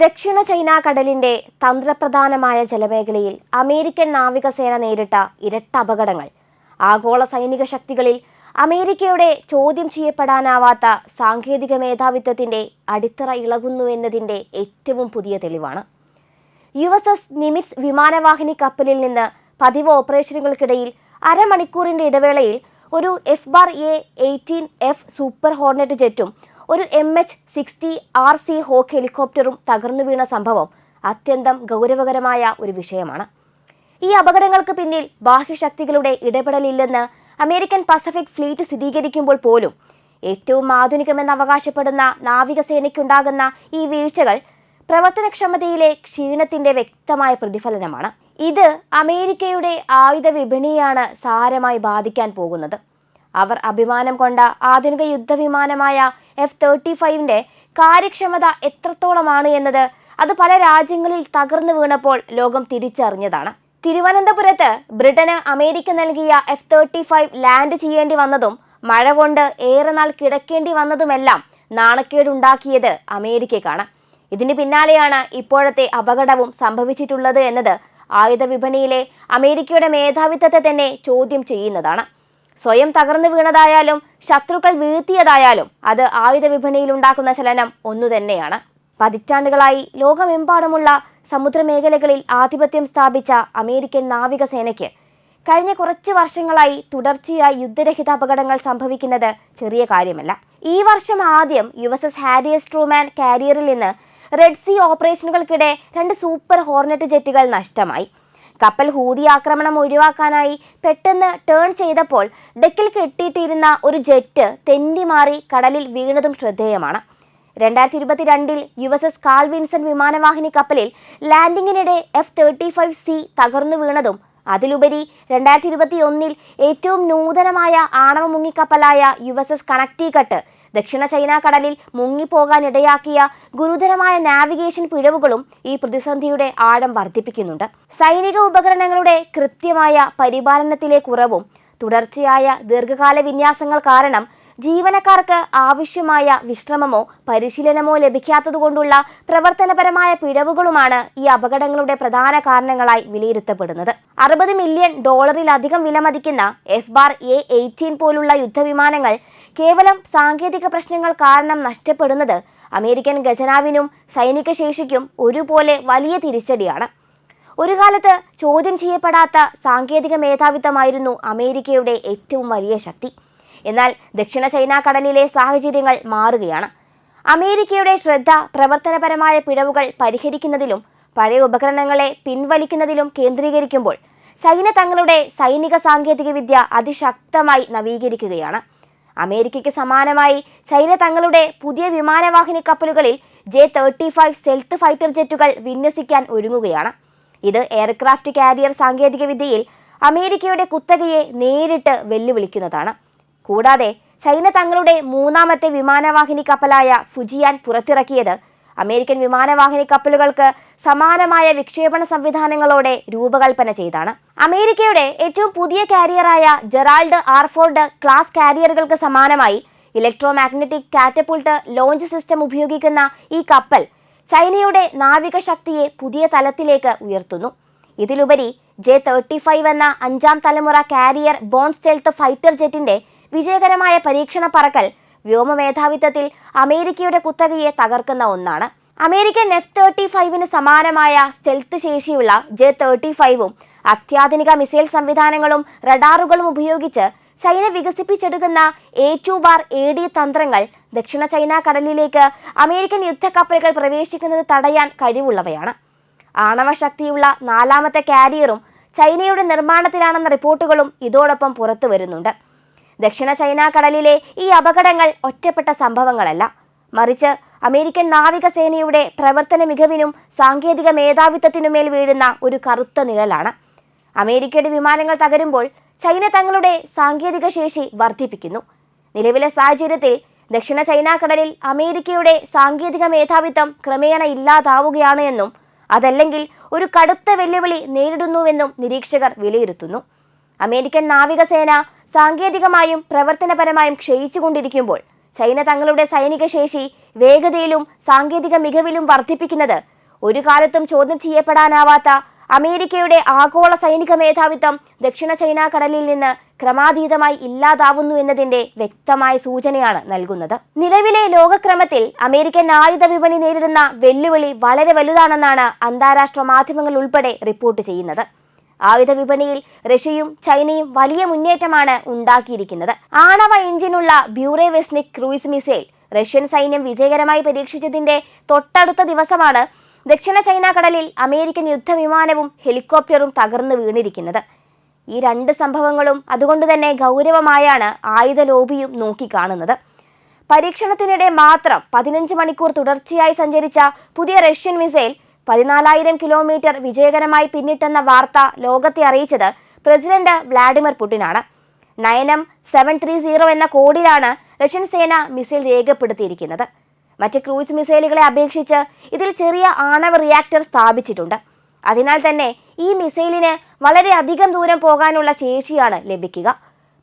ദക്ഷിണ ചൈന കടലിന്റെ തന്ത്രപ്രധാനമായ ജലമേഖലയിൽ അമേരിക്കൻ നാവികസേന നേരിട്ട ഇരട്ട അപകടങ്ങൾ. ആഗോള സൈനിക ശക്തികളിൽ അമേരിക്കയുടെ ചോദ്യം ചെയ്യപ്പെടാനാവാത്ത സാങ്കേതിക മേധാവിത്വത്തിന്റെ അടിത്തറ ഇളകുന്നു എന്നതിന്റെ ഏറ്റവും പുതിയ തെളിവാണ്. യു എസ് എസ് നിമിറ്റ്സ് വിമാനവാഹിനി കപ്പലിൽ നിന്ന് പതിവ് ഓപ്പറേഷനുകൾക്കിടയിൽ അരമണിക്കൂറിന്റെ ഇടവേളയിൽ ഒരു F bar A eighteen F super hornet ജെറ്റും ഒരു M H sixty R C hawk ഹെലികോപ്റ്ററും തകർന്നു വീണ സംഭവം അത്യന്തം ഗൗരവകരമായ ഒരു വിഷയമാണ്. ഈ അപകടങ്ങൾക്ക് പിന്നിൽ ബാഹ്യശക്തികളുടെ ഇടപെടലില്ലെന്ന് അമേരിക്കൻ പസഫിക് ഫ്ലീറ്റ് സ്ഥിരീകരിക്കുമ്പോൾ പോലും ഏറ്റവും ആധുനികമെന്ന് അവകാശപ്പെടുന്ന നാവികസേനയ്ക്കുണ്ടാകുന്ന ഈ വീഴ്ചകൾ പ്രവർത്തനക്ഷമതയിലെ ക്ഷീണത്തിന്റെ വ്യക്തമായ പ്രതിഫലനമാണ്. ഇത് അമേരിക്കയുടെ ആയുധ വിപണിയാണ് സാരമായി ബാധിക്കാൻ പോകുന്നത്. അവർ അഭിമാനം കൊണ്ട ആധുനിക യുദ്ധവിമാനമായ എഫ് തേർട്ടി ഫൈവിന്റെ കാര്യക്ഷമത എത്രത്തോളമാണ് എന്നത് അത് പല രാജ്യങ്ങളിൽ തകർന്നു വീണപ്പോൾ ലോകം തിരിച്ചറിഞ്ഞതാണ്. തിരുവനന്തപുരത്ത് ബ്രിട്ടന് അമേരിക്ക നൽകിയ എഫ് തേർട്ടി ഫൈവ് ലാൻഡ് ചെയ്യേണ്ടി വന്നതും മഴ കൊണ്ട് ഏറെ നാൾ കിടക്കേണ്ടി വന്നതുമെല്ലാം നാണക്കേടുണ്ടാക്കിയത് അമേരിക്കക്കാണ് ഇതിന് പിന്നാലെയാണ് ഇപ്പോഴത്തെ അപകടവും സംഭവിച്ചിട്ടുള്ളത് എന്നത് ആയുധ വിപണിയിലെ അമേരിക്കയുടെ മേധാവിത്വത്തെ തന്നെ ചോദ്യം ചെയ്യുന്നതാണ്. സ്വയം തകർന്നു വീണതായാലും ശത്രുക്കൾ വീഴ്ത്തിയതായാലും അത് ആയുധ വിപണിയിൽ ഉണ്ടാക്കുന്ന ചലനം ഒന്നു തന്നെയാണ്. പതിറ്റാണ്ടുകളായി ലോകമെമ്പാടുമുള്ള സമുദ്രമേഖലകളിൽ ആധിപത്യം സ്ഥാപിച്ച അമേരിക്കൻ നാവികസേനയ്ക്ക് കഴിഞ്ഞ കുറച്ച് വർഷങ്ങളായി തുടർച്ചയായി യുദ്ധരഹിത അപകടങ്ങൾ സംഭവിക്കുന്നത് ചെറിയ കാര്യമല്ല. ഈ വർഷം ആദ്യം U S S Harry S Truman കാരിയറിൽ നിന്ന് റെഡ് സീ ഓപ്പറേഷനുകൾക്കിടെ രണ്ട് സൂപ്പർ ഹോർണറ്റ് ജെറ്റുകൾ നഷ്ടമായി. കപ്പൽ ഹൂതി ആക്രമണം ഒഴിവാക്കാനായി പെട്ടെന്ന് ടേൺ ചെയ്തപ്പോൾ ഡെക്കിൽ കെട്ടിയിട്ടിരുന്ന ഒരു ജെറ്റ് തെന്നി മാറി കടലിൽ വീണതും ശ്രദ്ധേയമാണ്. രണ്ടായിരത്തി ഇരുപത്തിരണ്ടിൽ U S S Carl Vinson വിമാനവാഹിനി കപ്പലിൽ ലാൻഡിങ്ങിനിടെ എഫ് തേർട്ടി ഫൈവ് സി തകർന്നു വീണതും അതിലുപരി രണ്ടായിരത്തി ഇരുപത്തി ഒന്നിൽ ഏറ്റവും നൂതനമായ ആണവ മുങ്ങിക്കപ്പലായ യു എസ് എസ് കണക്റ്റിക്കട്ട് ദക്ഷിണ ചൈന കടലിൽ മുങ്ങിപ്പോകാനിടയാക്കിയ ഗുരുതരമായ നാവിഗേഷൻ പിഴവുകളും ഈ പ്രതിസന്ധിയുടെ ആഴം വർദ്ധിപ്പിക്കുന്നുണ്ട്. സൈനിക ഉപകരണങ്ങളുടെ കൃത്യമായ പരിപാലനത്തിലെ കുറവും തുടർച്ചയായ ദീർഘകാല വിന്യാസങ്ങൾ കാരണം ജീവനക്കാർക്ക് ആവശ്യമായ വിശ്രമമോ പരിശീലനമോ ലഭിക്കാത്തതുകൊണ്ടുള്ള പ്രവർത്തനപരമായ പിഴവുകളുമാണ് ഈ അപകടങ്ങളുടെ പ്രധാന കാരണങ്ങളായി വിലയിരുത്തപ്പെടുന്നത്. അറുപത് മില്യൺ ഡോളറിലധികം വിലമതിക്കുന്ന എഫ് ബാർ എ എയ്റ്റീൻ പോലുള്ള യുദ്ധവിമാനങ്ങൾ കേവലം സാങ്കേതിക പ്രശ്നങ്ങൾ കാരണം നഷ്ടപ്പെടുന്നത് അമേരിക്കൻ ഖജനാവിനും സൈനിക ശേഷിക്കും ഒരുപോലെ വലിയ തിരിച്ചടിയാണ്. ഒരു കാലത്ത് ചോദ്യം ചെയ്യപ്പെടാത്ത സാങ്കേതിക മേധാവിത്വമായിരുന്നു അമേരിക്കയുടെ ഏറ്റവും വലിയ ശക്തി. എന്നാൽ ദക്ഷിണ ചൈന കടലിലെ സാഹചര്യങ്ങൾ മാറുകയാണ്. അമേരിക്കയുടെ ശ്രദ്ധ പ്രവർത്തനപരമായ പിഴവുകൾ പരിഹരിക്കുന്നതിലും പഴയ ഉപകരണങ്ങളെ പിൻവലിക്കുന്നതിലും കേന്ദ്രീകരിക്കുമ്പോൾ ചൈന തങ്ങളുടെ സൈനിക സാങ്കേതിക വിദ്യ അതിശക്തമായി നവീകരിക്കുകയാണ്. അമേരിക്കയ്ക്ക് സമാനമായി ചൈന തങ്ങളുടെ പുതിയ വിമാനവാഹിനി കപ്പലുകളിൽ J thirty five stealth fighter ജെറ്റുകൾ വിന്യസിക്കാൻ ഒരുങ്ങുകയാണ്. ഇത് എയർക്രാഫ്റ്റ് കാരിയർ സാങ്കേതികവിദ്യയിൽ അമേരിക്കയുടെ കുത്തകയെ നേരിട്ട് വെല്ലുവിളിക്കുന്നതാണ്. കൂടാതെ ചൈന തങ്ങളുടെ മൂന്നാമത്തെ വിമാനവാഹിനി കപ്പലായ ഫുജിയാൻ പുറത്തിറക്കിയത് അമേരിക്കൻ വിമാനവാഹിനി കപ്പലുകൾക്ക് സമാനമായ വിക്ഷേപണ സംവിധാനങ്ങളോടെ രൂപകൽപ്പന ചെയ്താണ്. അമേരിക്കയുടെ ഏറ്റവും പുതിയ കാരിയറായ ജെറാൾഡ് ആർഫോർഡ് ക്ലാസ് കാരിയറുകൾക്ക് സമാനമായി electromagnetic catapult launch system ഉപയോഗിക്കുന്ന ഈ കപ്പൽ ചൈനയുടെ നാവിക ശക്തിയെ പുതിയ തലത്തിലേക്ക് ഉയർത്തുന്നു. ഇതിലുപരി ജെ തേർട്ടി ഫൈവ് എന്ന അഞ്ചാം തലമുറ കാരിയർ ബോൺ സ്റ്റെൽത്ത് ഫൈറ്റർ ജെറ്റിന്റെ വിജയകരമായ പരീക്ഷണ പറക്കൽ വ്യോമ മേധാവിത്വത്തിൽ അമേരിക്കയുടെ കുത്തകയെ തകർക്കുന്ന ഒന്നാണ്. അമേരിക്കൻ എഫ് തേർട്ടി ഫൈവിന് സമാനമായ സ്റ്റെൽത്ത് ശേഷിയുള്ള ജെ തേർട്ടി ഫൈവും അത്യാധുനിക മിസൈൽ സംവിധാനങ്ങളും റഡാറുകളും ഉപയോഗിച്ച് China വികസിപ്പിച്ചെടുക്കുന്ന A two bar A D തന്ത്രങ്ങൾ ദക്ഷിണ ചൈന കടലിലേക്ക് അമേരിക്കൻ യുദ്ധക്കപ്പലുകൾ പ്രവേശിക്കുന്നത് തടയാൻ കഴിവുള്ളവയാണ്. ആണവ ശക്തിയുള്ള നാലാമത്തെ കാരിയറും ചൈനയുടെ നിർമ്മാണത്തിലാണെന്ന റിപ്പോർട്ടുകളും ഇതോടൊപ്പം പുറത്തു വരുന്നുണ്ട് ദക്ഷിണ ചൈന കടലിലെ ഈ അപകടങ്ങൾ ഒറ്റപ്പെട്ട സംഭവങ്ങളല്ല. മറിച്ച് അമേരിക്കൻ നാവികസേനയുടെ പ്രവർത്തന മികവിനും സാങ്കേതിക മേധാവിത്വത്തിനുമേൽ വീഴുന്ന ഒരു കറുത്ത നിഴലാണ്. അമേരിക്കയുടെ വിമാനങ്ങൾ തകരുമ്പോൾ ചൈന തങ്ങളുടെ സാങ്കേതിക ശേഷി വർദ്ധിപ്പിക്കുന്നു. നിലവിലെ സാഹചര്യത്തിൽ ദക്ഷിണ ചൈന കടലിൽ അമേരിക്കയുടെ സാങ്കേതിക മേധാവിത്വം ക്രമേണ ഇല്ലാതാവുകയാണ് എന്നും അതല്ലെങ്കിൽ ഒരു കടുത്ത വെല്ലുവിളി നേരിടുന്നുവെന്നും നിരീക്ഷകർ വിലയിരുത്തുന്നു. അമേരിക്കൻ നാവികസേന സാങ്കേതികമായും പ്രവർത്തനപരമായും ക്ഷയിച്ചുകൊണ്ടിരിക്കുമ്പോൾ ചൈന തങ്ങളുടെ സൈനിക ശേഷി വേഗതയിലും സാങ്കേതിക മികവിലും വർദ്ധിപ്പിക്കുന്നത് ഒരു കാലത്തും ചോദ്യം ചെയ്യപ്പെടാനാവാത്ത അമേരിക്കയുടെ ആഗോള സൈനിക മേധാവിത്വം ദക്ഷിണ ചൈന കടലിൽ നിന്ന് ക്രമാതീതമായി ഇല്ലാതാവുന്നു എന്നതിന്റെ വ്യക്തമായ സൂചനയാണ് നൽകുന്നത്. നിലവിലെ ലോകക്രമത്തിൽ അമേരിക്കൻ ആയുധ വിപണി നേരിടുന്ന വെല്ലുവിളി വളരെ വലുതാണെന്നാണ് അന്താരാഷ്ട്ര മാധ്യമങ്ങൾ ഉൾപ്പെടെ റിപ്പോർട്ട് ചെയ്യുന്നത്. ആയുധ വിപണിയിൽ റഷ്യയും ചൈനയും വലിയ മുന്നേറ്റമാണ് ഉണ്ടാക്കിയിരിക്കുന്നത്. ആണവ എഞ്ചിനുള്ള ബ്യൂറേവെസ്നിക് ക്രൂയിസ് മിസൈൽ റഷ്യൻ സൈന്യം വിജയകരമായി പരീക്ഷിച്ചതിന്റെ തൊട്ടടുത്ത ദിവസമാണ് ദക്ഷിണ ചൈന കടലിൽ അമേരിക്കൻ യുദ്ധവിമാനവും ഹെലികോപ്റ്ററും തകർന്നു വീണിരിക്കുന്നത്. ഈ രണ്ട് സംഭവങ്ങളും അതുകൊണ്ട് തന്നെ ഗൗരവമായാണ് ആയുധ ലോബിയും നോക്കിക്കാണുന്നത്. പരീക്ഷണത്തിനിടെ മാത്രം പതിനഞ്ച് മണിക്കൂർ തുടർച്ചയായി സഞ്ചരിച്ച പുതിയ റഷ്യൻ മിസൈൽ പതിനാലായിരം കിലോമീറ്റർ വിജയകരമായി പിന്നിട്ടെന്ന വാർത്ത ലോകത്തെ അറിയിച്ചത് പ്രസിഡന്റ് വ്ളാഡിമിർ പുടിനാണ്. നയനം സെവൻ ത്രീ സീറോ എന്ന കോഡിലാണ് റഷ്യൻ സേന മിസൈൽ രേഖപ്പെടുത്തിയിരിക്കുന്നത്. മറ്റ് ക്രൂയിസ് മിസൈലുകളെ അപേക്ഷിച്ച് ഇതിൽ ചെറിയ ആണവ റിയാക്ടർ സ്ഥാപിച്ചിട്ടുണ്ട്. അതിനാൽ തന്നെ ഈ മിസൈലിന് വളരെ അധികം ദൂരം പോകാനുള്ള ശേഷിയാണ് ലഭിക്കുക.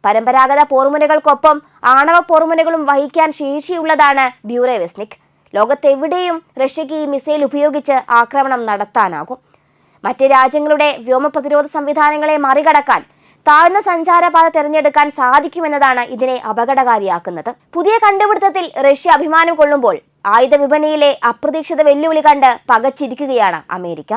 പരമ്പരാഗത പോർമുനകൾക്കൊപ്പം ആണവ പോർമുനകളും വഹിക്കാൻ ശേഷിയുള്ളതാണ് ബ്യൂറേവെസ്നിക്. ലോകത്തെവിടെയും റഷ്യയ്ക്ക് ഈ മിസൈൽ ഉപയോഗിച്ച് ആക്രമണം നടത്താനാകും. മറ്റ് രാജ്യങ്ങളുടെ വ്യോമ പ്രതിരോധ സംവിധാനങ്ങളെ മറികടക്കാൻ താഴ്ന്ന സഞ്ചാരപാത തിരഞ്ഞെടുക്കാൻ സാധിക്കുമെന്നതാണ് ഇതിനെ അപകടകാരിയാക്കുന്നത്. പുതിയ കണ്ടുപിടുത്തത്തിൽ റഷ്യ അഭിമാനം കൊള്ളുമ്പോൾ ആയുധ വിപണിയിലെ അപ്രതീക്ഷിത വെല്ലുവിളി കണ്ട് പകച്ചിരിക്കുകയാണ് അമേരിക്ക.